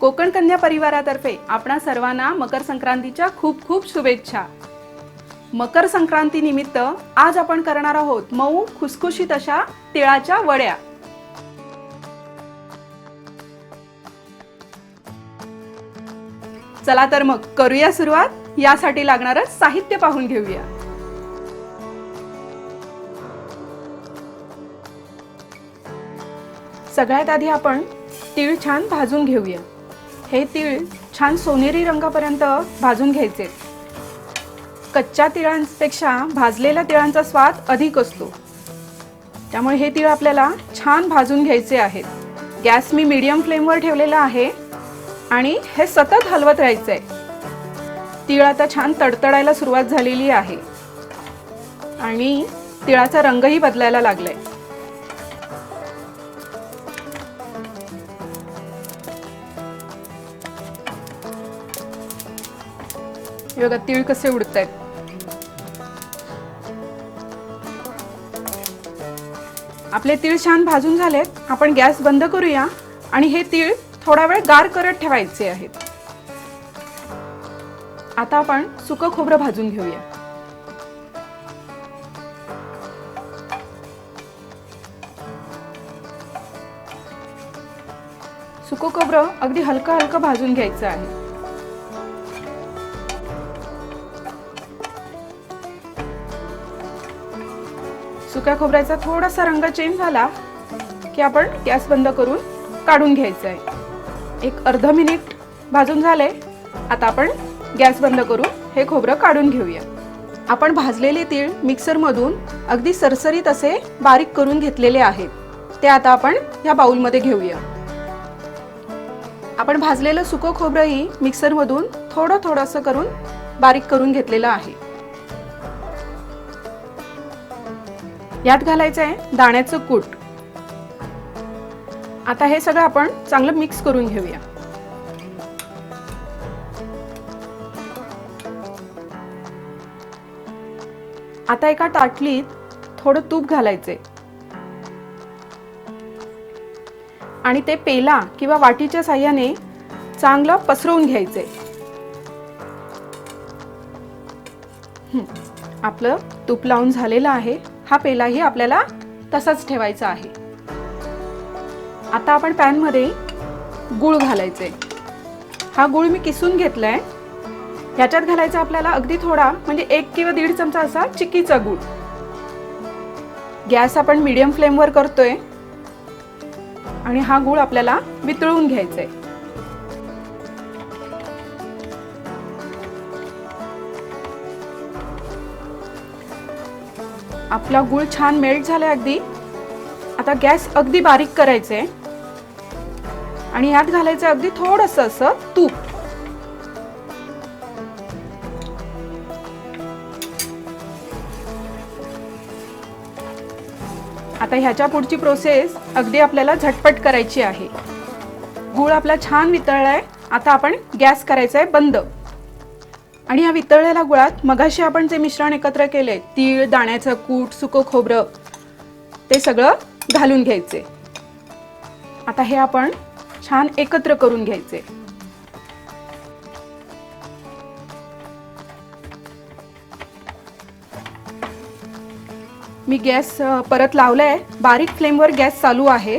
कोकण कन्या परिवारातर्फे आपणा सर्वांना मकर संक्रांतीच्या खूप खूप शुभेच्छा. मकर संक्रांती निमित्त आज आपण करणार आहोत मऊ खुसखुशीत अशा तिळाच्या वड्या. चला तर मग करूया सुरुवात. यासाठी लागणारं साहित्य पाहून घेऊया. सगळ्यात आधी आपण तीळ छान भाजून घेऊया. हे तीळ छान सोनेरी रंगापर्यंत भाजून घ्यायचे. कच्च्या तिळांपेक्षा भाजलेल्या तिळांचा स्वाद अधिक असतो. त्यामुळे हे तीळ आपल्याला छान भाजून घ्यायचे आहेत. गॅस मी मीडियम फ्लेमवर ठेवलेला आहे आणि हे सतत हलवत राहायचं आहे तीळ आता छान तडतडायला सुरुवात झालेली आहे. आणि तिळाचा रंगही बदलायला लागलाय. हे बघा तीळ कसे उडत आहेत आपले तीळ छान भाजून झालेत. आपण गॅस बंद करूया. आणि हे तीळ थोडा वेळ गार करत ठेवायचे आहेत. आता आपण सुकं खोबरं भाजून घेऊया. सुकं खोबरं अगदी हलकं हलकं भाजून घ्यायचं आहे. सुक्या खोबऱ्याचा थोडासा रंग चेंज झाला की आपण गॅस बंद करून काढून घ्यायचं आहे एक अर्ध मिनिट भाजून झाले आता आपण गॅस बंद करून हे खोबरं काढून घेऊया. आपण भाजलेले तीळ मिक्सरमधून अगदी सरसरीत असे बारीक करून घेतलेले आहेत. ते आता आपण ह्या बाउलमध्ये घेऊया. आपण भाजलेलं सुकं खोबरंही मिक्सरमधून थोडं थोडंसं करून बारीक करून घेतलेलं आहे. यात घालायचं आहे दाण्याचं कूट. आता हे सगळं आपण चांगलं मिक्स करून घेऊया. आता एका ताटलीत थोडं तूप घालायचे आणि ते पेला किंवा वाटीच्या साह्याने चांगलं पसरवून घ्यायचे आपलं तूप लावून झालेलं आहे. हा पेलाही आपल्याला तसाच ठेवायचा आहे. आता आपण पॅनमध्ये गूळ घालायचे. हा गूळ मी किसून घेतला आहे ह्याच्यात घालायचा आपल्याला अगदी थोडा म्हणजे एक किंवा दीड चमचा असा चिक्कीचा गूळ. गॅस आपण मीडियम फ्लेमवर करतोय. आणि हा गूळ आपल्याला वितळून घ्यायचा आहे आपला गूळ छान मेल्ट झालाय अगदी. आता गॅस अगदी बारीक करायचे आणि यात घालायचं अगदी थोडस असं तूप. आता ह्याच्या पुढची प्रोसेस अगदी आपल्याला झटपट करायची आहे. गूळ आपला छान वितळलाय. आता आपण गॅस करायचा आहे बंद. आणि या वितळलेल्या गुळात मगाशी आपण जे मिश्रण एकत्र केले तीळ दाण्याचं कूट सुकं खोबरं ते सगळं घालून घ्यायचे. आता हे आपण छान एकत्र करून घ्यायचे. मी गॅस परत लावलाय. बारीक फ्लेमवर गॅस चालू आहे.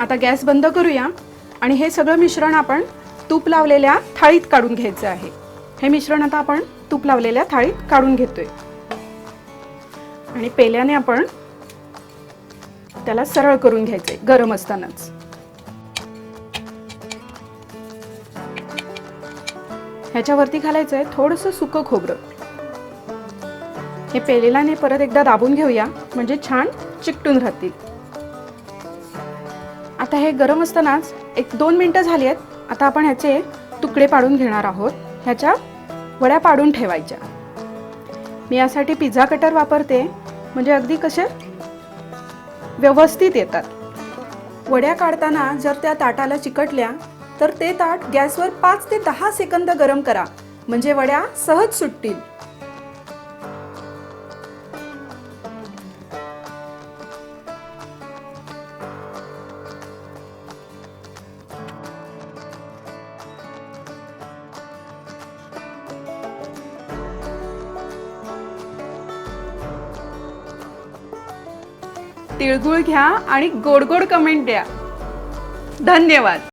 आता गॅस बंद करूया आणि हे सगळं मिश्रण आपण तूप लावलेल्या थाळीत काढून घ्यायचं आहे. हे मिश्रण आता आपण तूप लावलेल्या थाळीत काढून घेतोय. आणि पेल्याने आपण त्याला सरळ करून घ्यायचे गरम असतानाच. ह्याच्यावरती घालायचं आहे थोडंसं सुकं खोबरं. हे पेलेल्याने परत एकदा दाबून घेऊया म्हणजे छान चिकटून राहतील. आता हे गरम असतानाच एक दोन मिनटं झाली आहेत आता आपण ह्याचे तुकडे पाडून घेणार आहोत. ह्याच्या वड्या पाडून ठेवायच्या. मी यासाठी पिझ्झा कटर वापरते. म्हणजे अगदी कसे व्यवस्थित येतात. वड्या काढताना जर त्या ताटाला चिकटल्या तर ते ताट गॅसवर पाच ते दहा सेकंद गरम करा. म्हणजे वड्या सहज सुटतील. तिळगुळ घ्या आणि गोड गोड कमेंट द्या. धन्यवाद.